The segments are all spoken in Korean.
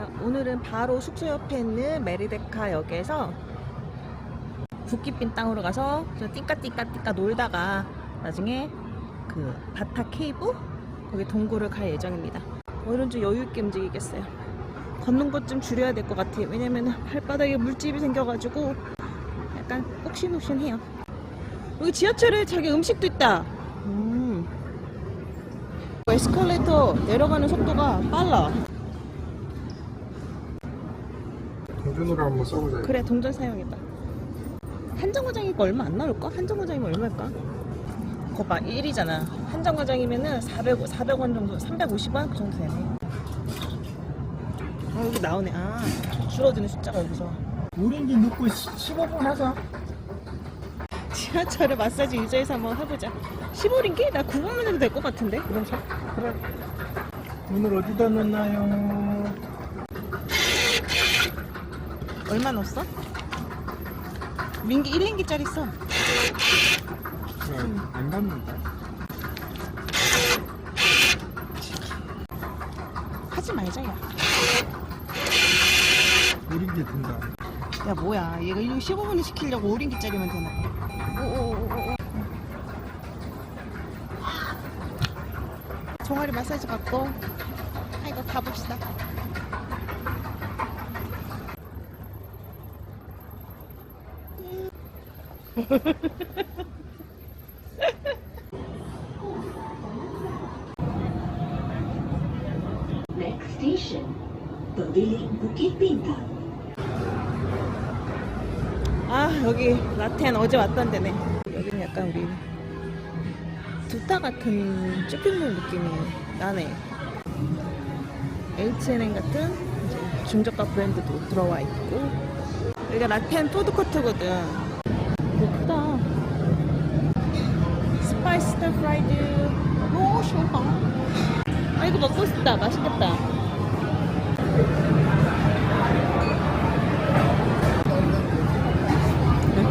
자, 오늘은 바로 숙소 옆에 있는 메리데카 역에서 국기빈 땅으로 가서 저 띵까띵까띵까 놀다가 나중에 그 바타 케이브 거기 동굴을 갈 예정입니다. 오늘은 좀 여유 있게 움직이겠어요. 걷는 것 좀 줄여야 될 것 같아요. 왜냐면 발바닥에 물집이 생겨가지고 약간 옥신옥신해요. 여기 지하철에 자기 음식도 있다. 음. 에스컬레이터 내려가는 속도가 빨라. 동전으로 한번 써보자. 그래 동전 사용했다. 한정거장이가 얼마 안 나올까? 한정거장이면 얼마일까? 그거 봐 1이잖아. 한정거장이면은 400, 400원 정도, 350원 그 정도 되네. 어 여기 나오네. 아 줄어드는 숫자가 여기서. 우린지 넣고 15분 하자. 지하철에 마사지 의자에서 한번 해보자. 15링기? 나 9분만 해도 될 것 같은데? 그럼 서 그래. 오늘 어디다 넣나요? 얼마 넣었어? 링기 1링기짜리 써. 안 닿는다. 하지 말자 야. 우린지 든다. 야 뭐야 얘가 이거 15분을 시키려고 5링기짜리만 되나 오오오오 종아리 마사지 받고 아이고 가봅시다 Next station, Pavilion Bukit Bintang. 아 여기 라텐 어제 왔던 데네. 여기는 약간 우리 두타 같은 쇼핑몰 느낌이 나네. H&M 같은 중저가 브랜드도 들어와 있고. 여기가 라텐 푸드코트거든 되게 크다 스파이스 더 프라이드 오 쇼파 아 이거 먹고 싶다 맛있겠다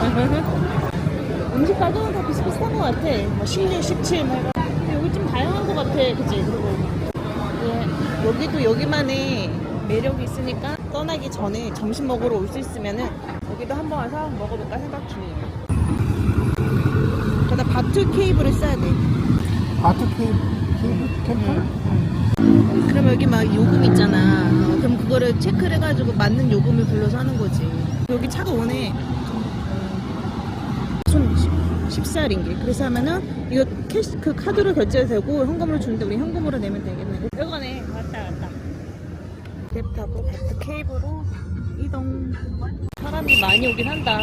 음식 가격은 다 비슷비슷한 것 같아. 뭐 16, 17, 뭐 여기 좀 다양한 것 같아. 그치? 예, 여기도 여기만의 매력이 있으니까 떠나기 전에 점심 먹으러 올 수 있으면은 여기도 한번 와서 먹어볼까 생각 중이에요. 바투 케이블을 써야 돼. 아트 케이블 캠프? 그럼 여기 막 요금 있잖아. 어, 그럼 그거를 체크를 해가지고 맞는 요금을 불러서 하는 거지. 여기 차가 오네. 손 14링기. 그래서 하면은 이거 캐시 그 카드로 결제해도 되고 현금으로 주는데 우리 현금으로 내면 되겠네. 이거네. 왔다 왔다. 랩 타고 바트 케이블로 이동. 사람이 많이 오긴 한다.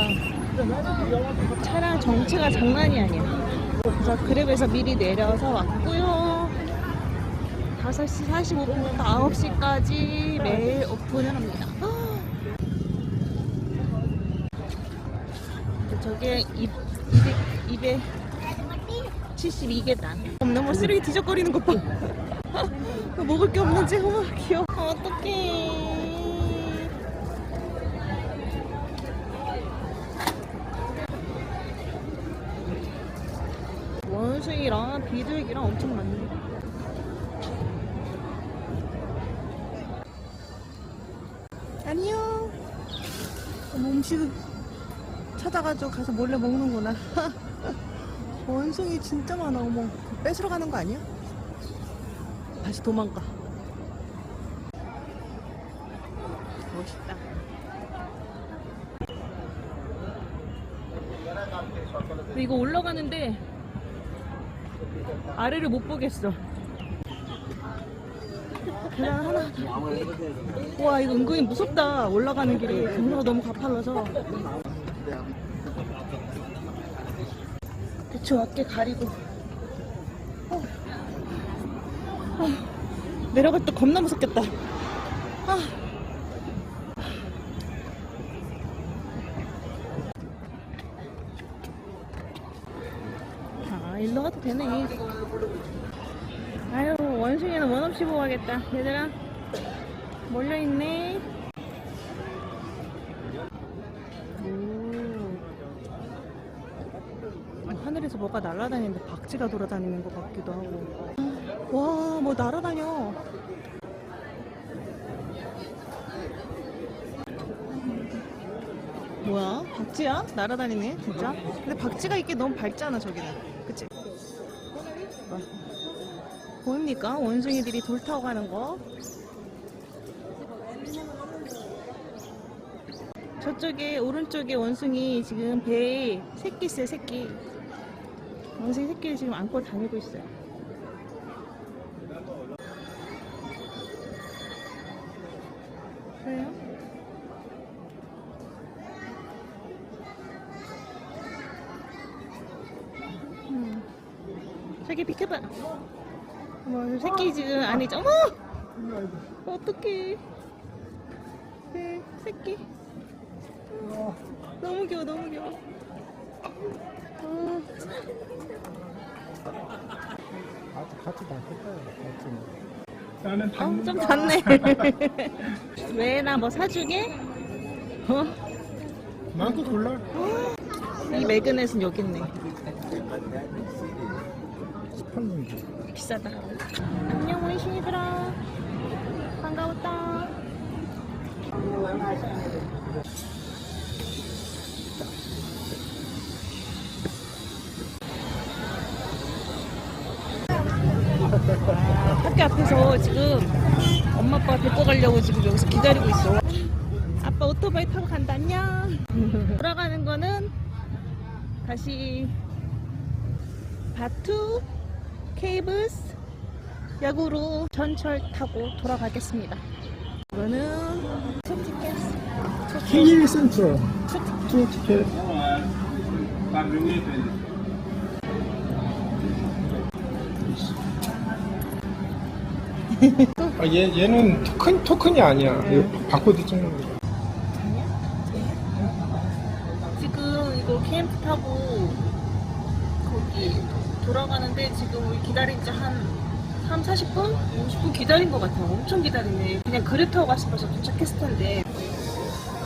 차량 정체가 장난이 아니야. 그래서 그랩에서 미리 내려서 왔고요. 5시 45분부터 9시까지 매일 오픈을 합니다. 저게 200, 272계단. 없는 뭐 쓰레기 뒤적거리는 것 봐. 먹을 게 없는지 어머 귀여워. 어떡해. 원숭이랑 비둘기랑 엄청 많네. 안녕. 어머, 음식 찾아가지고 가서 몰래 먹는구나. 원숭이 진짜 많아. 어머, 뺏으러 가는 거 아니야? 다시 도망가. 멋있다. 이거 올라가는데 아래를 못 보겠어. 계단 하나. 와 이거 은근히 무섭다 올라가는 길이 경사가 너무 가팔라서 대충 어깨 가리고 어. 아, 내려갈 때 겁나 무섭겠다 아. 아 일로 가도 되네 원숭이는 원없이 보호하겠다. 얘들아 몰려있네. 하늘에서 뭐가 날아다니는데 박쥐가 돌아다니는 것 같기도 하고. 와 뭐 날아다녀. 뭐야? 박쥐야? 날아다니네 진짜? 근데 박쥐가 있게 너무 밝잖아 저기는? 보입니까? 원숭이들이 돌 타고 가는 거. 저쪽에 오른쪽에 원숭이 지금 배에 새끼 있어요 새끼. 원숭이 새끼를 지금 안고 다니고 있어요. 그래요? 음. 저기 비켜봐. 어머, 새끼 지금 있죠. 어머! 어떡해. 네, 새끼. 어, 너무 귀여워, 너무 귀여워. 어, 같이. 나는 어, 좀 닿네. 왜 나 뭐 사주게? 어? 나도 골라. 이 매그넷은 여기 있네. 18분. 비싸다. 안녕 원숭이들아. 반가웠다. 학교 앞에서 지금 엄마 아빠가 데리고 가려고 지금 여기서 기다리고 있어. 아빠 오토바이 타고 간다. 안녕. 돌아가는 거는 다시 바투 케이블스 역으로 전철 타고 돌아가겠습니다. 이거는 투 티켓. KL. 투 티켓. 아, 얘 얘는 토큰 토큰이 아니야. 이거 바코드 찍는 거. 지금 이거 캠프 타고 거기 돌아가는데 지금 기다린 지 한 3, 40분? 50분 기다린 것 같아요. 엄청 기다리네. 그냥 그랩 타고 갔을 벌써 도착했을 텐데.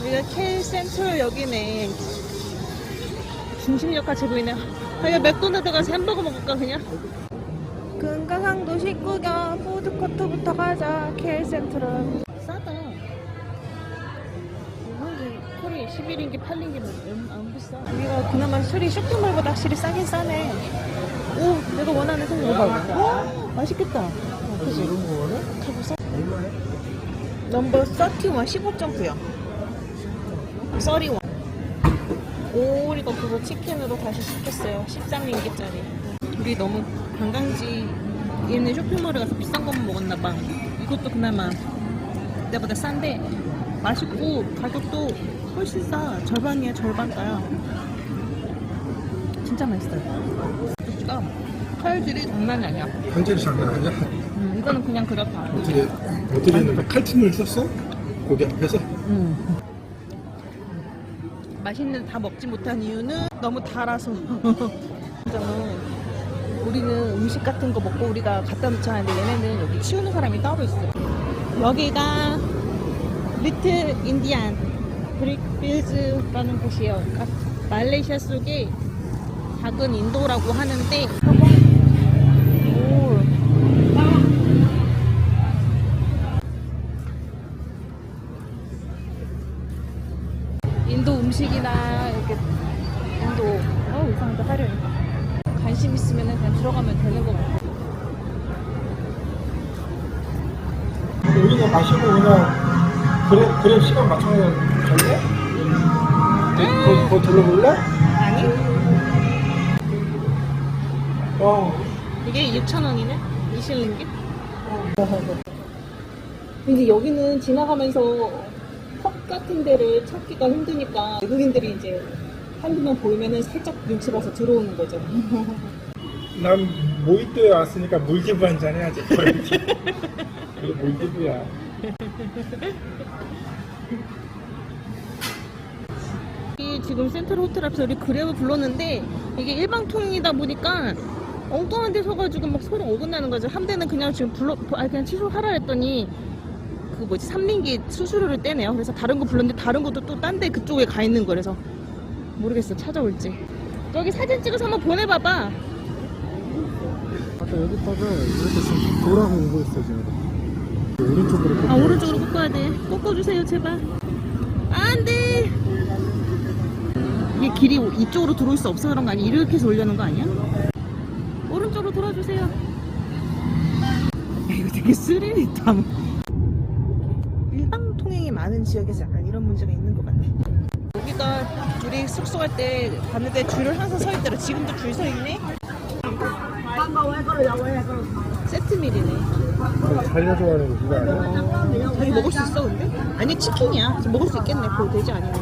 여기가 K 센트럴 역이네. 중심역까지 보이네. 아, 이거 맥도날드 가서 햄버거 먹을까, 그냥? 금강항 도시 구경, 푸드코트부터 가자. K 센트럴. 싸다. 콜이 11인기 8인기 안 비싸. 여기가 그나마 술이 쇼핑몰보다 확실히 싸긴 싸네. 오, 내가 원하는 술 먹어. 와, 맛있겠다. 어, 그지? 이런 거는 가보자. 얼마에? 넘버 31, 15.9요. 31. 오, 이거 그거 치킨으로 다시 시켰어요. 13인기짜리. 우리 너무 관광지 있는 쇼핑몰에 가서 비싼 것만 먹었나 봐. 이것도 그나마 내보다 싼데 맛있고 가격도 훨씬 싸. 절반이야, 절반가야. 진짜 맛있어요. 진짜 칼질이 장난이 아니야. 관절이 장난 아니야? 음, 이거는 그냥 그렇다. 어떻게 어떻게 했는데 칼춤을 췄어? 고기 앞에서? 음. 맛있는 다 먹지 못한 이유는 너무 달아서. 우리는 음식 같은 거 먹고 우리가 갖다 놓자 하는데 얘네는 여기 치우는 사람이 따로 있어. 여기가 리틀 인디안 브릭빌즈라는 곳이에요. 그러니까 말레이시아 속에 작은 인도라고 하는데 오. 인도 음식이나 이렇게 인도 어 이상하다 화려해 관심 있으면 그냥 들어가면 되는 것 같아 우리는 마시고 그냥 그래 그래 시간 맞춰서 갈래? 거, 거 둘러볼래? 어. 이게 6,000원이네 20링깃 근데 여기는 지나가면서 펍 같은 데를 찾기가 힘드니까 외국인들이 이제 한두 명 보이면은 살짝 눈치 봐서 들어오는 거죠 난 모히또에 왔으니까 몰디브 한잔 해야지. 이거. 이 지금 센트럴 호텔 앞에서 우리 그랩을 불렀는데 이게 일방통행이다 보니까 엉뚱한 데 서가지고 막 소리 어긋나는 거죠. 한 대는 그냥 지금 불러, 아 그냥 취소하라 했더니 그 뭐지 삼민기 수수료를 떼네요. 그래서 다른 거 불렀는데 다른 것도 또 딴 데 그쪽에 가 있는 거 그래서 모르겠어 찾아올지. 여기 사진 찍어서 한번 보내봐봐. 아까 여기 다가 이렇게 지금 돌아서 오고 있어 지금. 오른쪽으로. 아 오른쪽으로 꺾어야 돼. 꺾어주세요 제발. 안돼. 이게 길이 이쪽으로 들어올 수 없어 그런 거 아니야? 이렇게 해서 올려는 거 아니야? 오른쪽으로 돌아주세요. 이거 되게 스릴 있다. 일방 통행이 많은 지역에서 약간 이런 문제가 있는 것 같아. 여기가 우리 숙소 갈때 봤는데 줄을 항상 서 있더라. 지금도 줄 서 있네. 세트밀이네. 자기가 좋아하는 거 그거 아니야? 자기 먹을 수 있어 근데? 아니 치킨이야. 먹을 수 있겠네. 그 돼지 아니네.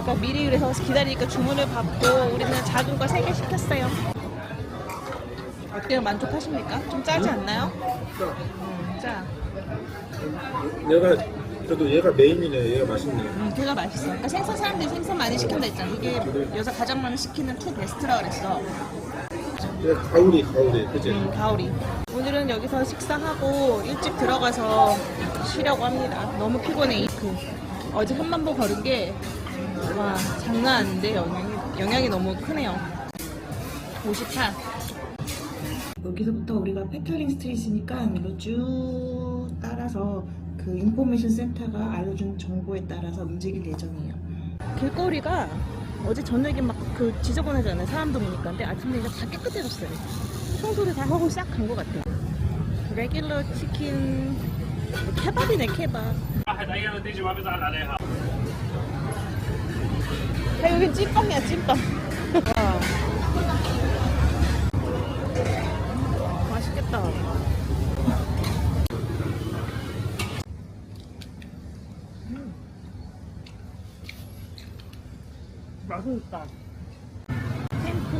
아까 미리 그래서 기다리니까 주문을 받고 우리는 작은 거 3개 시켰어요. 어때요? 만족하십니까? 좀 짜지 않나요? 음, 짜. 얘가 그래도 얘가 메인이네 얘가 맛있네 음, 걔가 맛있어. 그러니까 생선 사람들이 생선 많이 시킨다 했잖아. 이게 여자 가장 많이 시키는 투 베스트라 그랬어. 얘가 가오리 가오리 그지? 음, 가오리. 오늘은 여기서 식사하고 일찍 들어가서 쉬려고 합니다. 너무 피곤해. 이- 그 어제 한만보 걸은 게 와, 장난 아닌데 영향이 영향이 너무 크네요. 50타. 여기서부터 우리가 패터링 스트릿이니까 이거 쭉 따라서 그 인포메이션 센터가 알려준 정보에 따라서 움직일 예정이에요. 길거리가 어제 저녁에 막 그 지저분하잖아요. 사람도 보니까. 근데 아침에 이제 다 깨끗해졌어요. 청소를 다 하고 시작한 것 같아요. 레귤러 치킨 케밥이네 케밥. 야, 여기 찐빵이야 찐빵. 맛있다. 템프.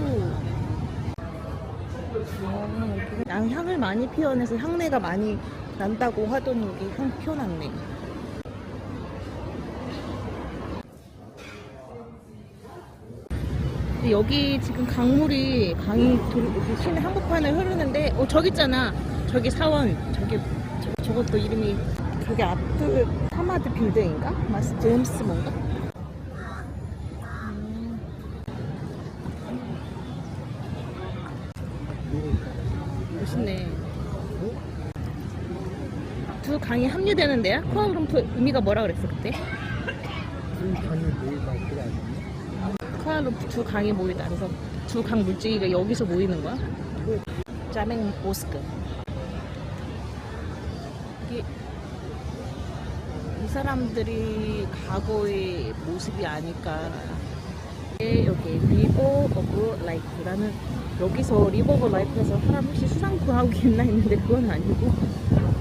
음, 양 향을 많이 피워내서 향내가 많이 난다고 하더니 여기 향 피워놨네. 여기 지금 강물이 강이 돌, 시내 한복판에 흐르는데 어 저기 있잖아 저기 사원 저기 저, 저것도 이름이 저기 아트 사마드 빌딩인가? 마스 제임스 뭔가? 음. 멋있네 두 강이 합류되는 데야? 쿠알룸푸 의미가 뭐라 그랬어 그때? 그? 쿠알룸푸 두 강이 모이다. 그래서 두 강 물질이가 여기서 모이는 거야? 짜맹 모스크. 이게 이 사람들이 과거의 모습이 아닐까. 이게 여기 리버 오브 라이프라는 여기서 리버 오브 라이프에서 사람 혹시 수상 구하고 있나 했는데 그건 아니고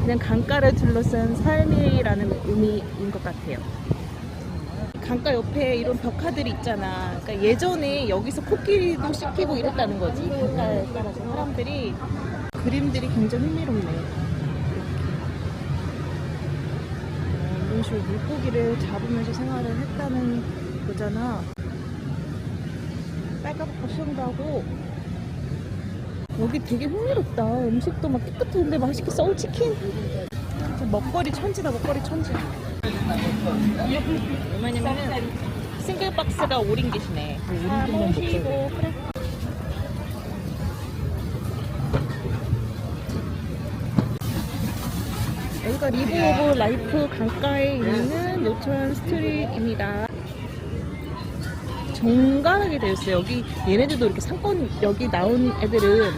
그냥 강가를 둘러싼 삶이라는 의미인 것 같아요. 강가 옆에 이런 벽화들이 있잖아. 그러니까 예전에 여기서 코끼리도 씻기고 이랬다는 거지. 강가에 따라서 사람들이 그림들이 굉장히 흥미롭네. 이렇게. 어, 이런 식으로 물고기를 잡으면서 생활을 했다는 거잖아. 빨가벗고 수영도 하고. 여기 되게 흥미롭다. 음식도 막 깨끗한데 맛있게 썰 치킨. 먹거리 천지다, 먹거리 천지. 왜냐면은 싱글 박스가 5링깃이네. 아, 모시고 그래. 여기가 리브 오브 라이프 강가에 있는 요천 스트릿입니다. 정갈하게 되어 있어요. 여기 얘네들도 이렇게 상권 여기 나온 애들은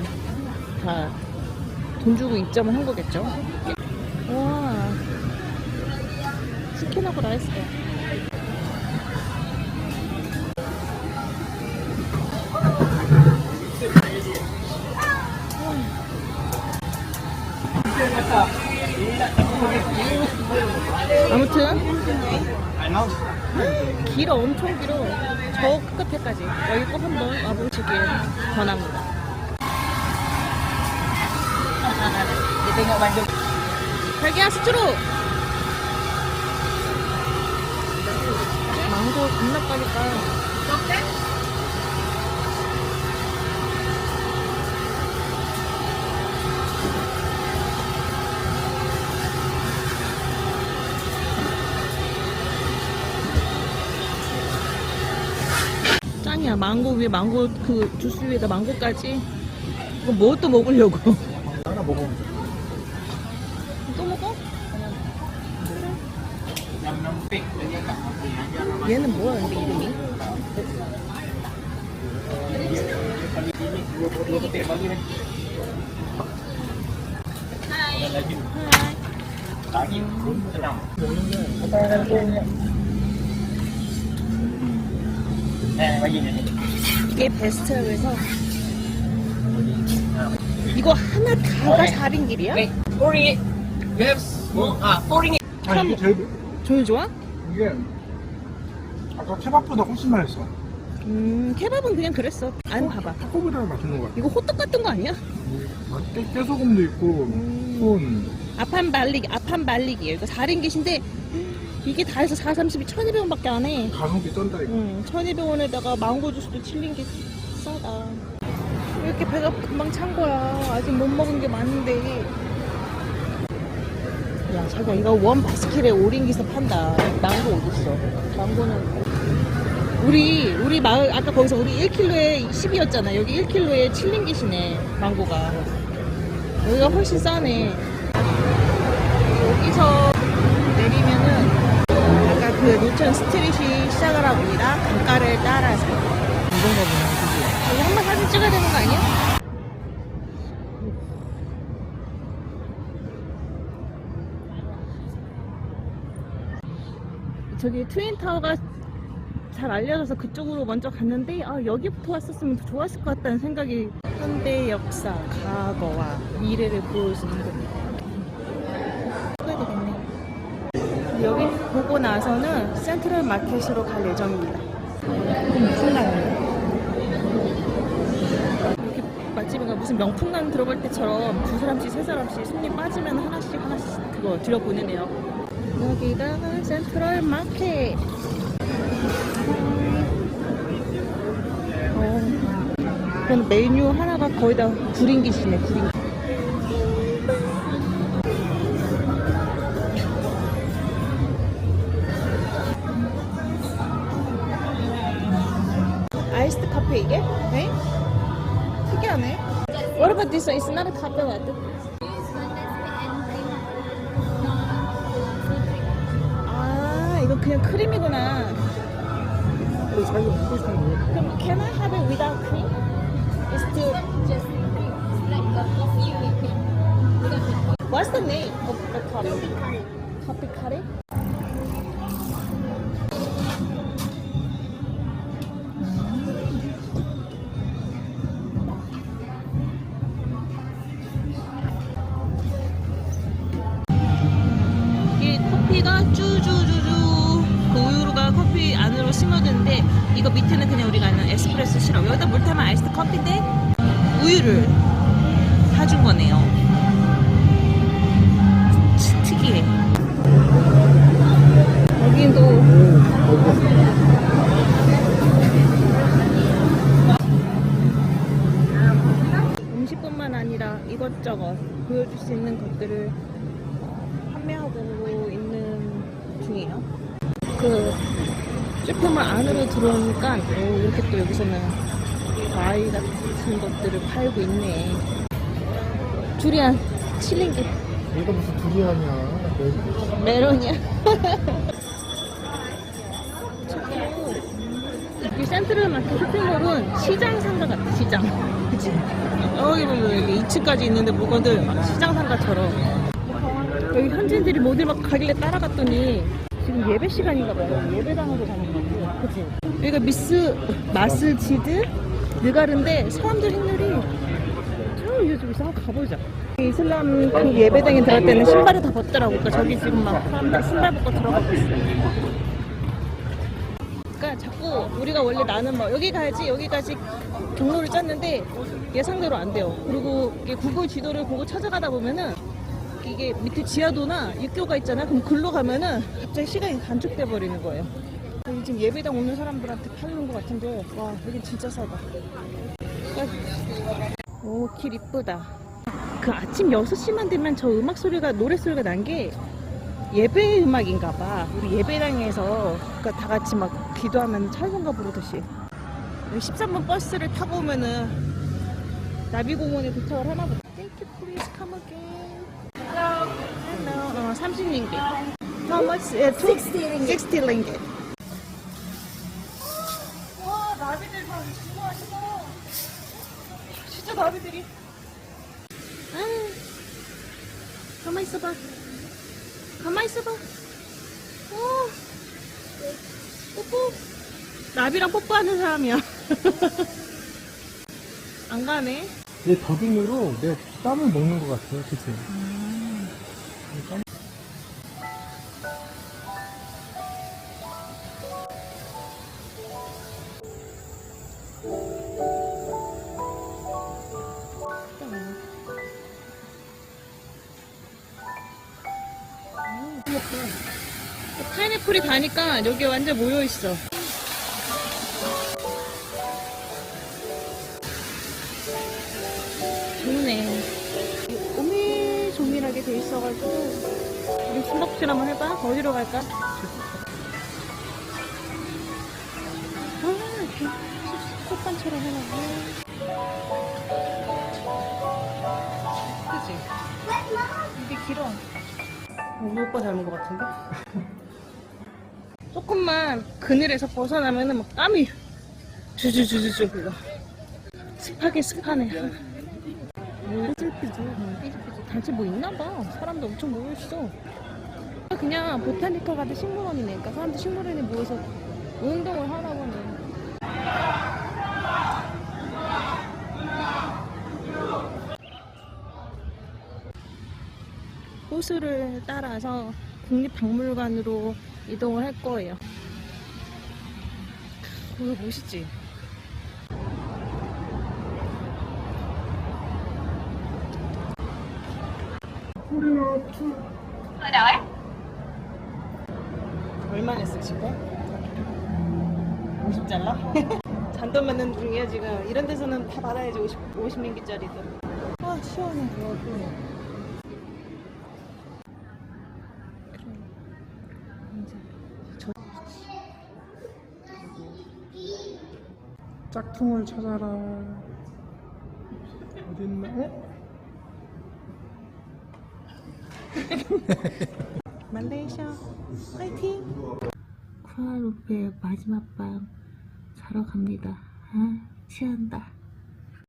다 돈 주고 입점을 한 거겠죠. 와. 치킨하고 라이스. 아무튼 길어 엄청 길어. 저 끝에까지. 여기 꼭 한번 와보시길 권합니다. 자기야 수주로! 망고 겁나 빠니까 짱이야 망고 위에 망고 그 주스 위에다 망고까지 이거 뭐 또 먹으려고 하나 먹어보자 또 먹어? 얘는 뭐야 근데 이름이? 이 게 베스트라고 해서 이거 하나 다가 4링길이야? 아 이게 제일 제일 좋아? 이게 아까 케밥보다 훨씬 맛있어. 음 케밥은 그냥 그랬어 안 봐봐 타코보다는 맛있는 것 같아. 이거 호떡 같은 거 아니야? 깨, 깨소금도 있고 손. 아판 발리기 아판 발리기예요 이거 4링깃인데 이게 다 해서 4, 32, 1200원밖에 안 해. 가성비 쩐다 이거. 응 1200원에다가 망고 주스도 7링깃 싸다. 왜 이렇게 배가 금방 찬 거야? 아직 못 먹은 게 많은데. 야 자기야 이거 원 바스켓에 5링깃에 판다. 망고 어딨어? 망고는 우리 우리 마을 아까 거기서 우리 1kg에 10이었잖아. 여기 1kg에 7링깃이네 망고가. 여기가 훨씬 싸네. 여기서 내리면은 그 노천 스트릿이 시작을 합니다. 강가를 따라서 이런가 보네 여기 한번 사진 찍어야 되는 거 아니야? 저기 트윈타워가 잘 알려져서 그쪽으로 먼저 갔는데 아 여기부터 왔었으면 더 좋았을 것 같다는 생각이. 현대 역사, 과거와 미래를 보여주는 겁니다. 해야 되겠네. 여기 보고 나서는 센트럴 마켓으로 갈 예정입니다. 명품관. 이렇게 맛집인가 무슨 명품관 들어갈 때처럼 두 사람씩 세 사람씩 손님 빠지면 하나씩 하나씩 그거 들여보내네요. 여기가 센트럴 마켓. 어, 그럼 메뉴 하나가 거의 다 구린깃이네, 구린. 아 this one? It's not a cafe latte. 아, 이거 그냥 크림이구나. 근데 자기가 먹고 싶은 거. 그럼 can I have it without cream? It's just What's the name of the coffee? Coffee curry? 아니라 이것저것 보여줄 수 있는 것들을 판매하고 있는 중이에요. 그 쇼핑몰 안으로 들어오니까 오, 이렇게 또 여기서는 과일 같은 것들을 팔고 있네. 두리안 칠링기 얘가 무슨 두리안이야. 메론이야. 이 센트럴 마켓 쇼핑몰은 시장 상가 같아 시장. 여기 보면 여기 2층까지 있는데 물건들 막 시장 상가처럼. 여기 현지인들이 모두 막 가길래 따라갔더니 지금 예배 시간인가 봐요. 예배당으로 가는 거 같아요. 그치? 여기가 미스 마스지드 느가르인데 사람들 행렬이 저 이제 좀 이상하게 가보자. 이슬람 그 예배당에 들어갈 때는 신발을 다 벗더라고. 그러니까 저기 지금 막 사람들 신발 벗고 들어가고 있어. 그러니까 자꾸 우리가 원래 나는 뭐 여기 가야지 여기까지 경로를 짰는데 예상대로 안 돼요. 그리고 이게 구글 지도를 보고 찾아가다 보면은 이게 밑에 지하도나 육교가 있잖아. 그럼 글로 가면은 갑자기 시간이 단축돼 버리는 거예요. 지금 예배당 오는 사람들한테 팔는 것 같은데 와 여기 진짜 싸다. 오 길 이쁘다. 그 아침 6시만 되면 저 음악 소리가 노래 소리가 난 게 예배 음악인가 봐. 우리 예배당에서 그러니까 다 같이 막 기도하면 찬송가 부르듯이. 13번 버스를 타고 오면은 나비공원에 도착을 하나 보다. Thank you, please come again. Hello. Hello. 어, 30링게. How much? Uh, 60 링게. 60 링게. 와, 나비들 다 좋아하시다. 진짜 나비들이. 아, 가만 있어봐. 가만 있어봐. 오, 뽀뽀. 나비랑 뽀뽀하는 사람이야. 안 가네. 내 더빙으로 내가 땀을 먹는 것 같아, 그치? 땀- 파인애플이 다니까 여기 완전 모여있어. 숨바꼭질 한번 해봐. 어디로 갈까? 아, 이렇게 솥반처럼 해놨네. 그치? 이게 길어. 우리 오빠 닮은 것 같은데? 조금만 그늘에서 벗어나면은 막 땀이 주주주주주 그거 습하게 습하네 삐질삐질 삐질삐질 단체 뭐 있나 봐 사람도 엄청 모여있어 그냥 보타니카 가듯 식물원이네 그러니까 사람들 식물원에 모여서 운동을 하나 보네 호수를 따라서 국립박물관으로 이동을 할 거예요. 이거 멋있지? 얼마 냈어 지금? 50 잘라? 잔돈 받는 중이야 지금 이런 데서는 다 받아야지 50, 50링기짜리도 아 시원해 이제 저 짝퉁을 찾아라. 어딨나? 어? 말레이시아 화이팅! 쿠알루페 마지막 밤 자러 갑니다. 아, 취한다.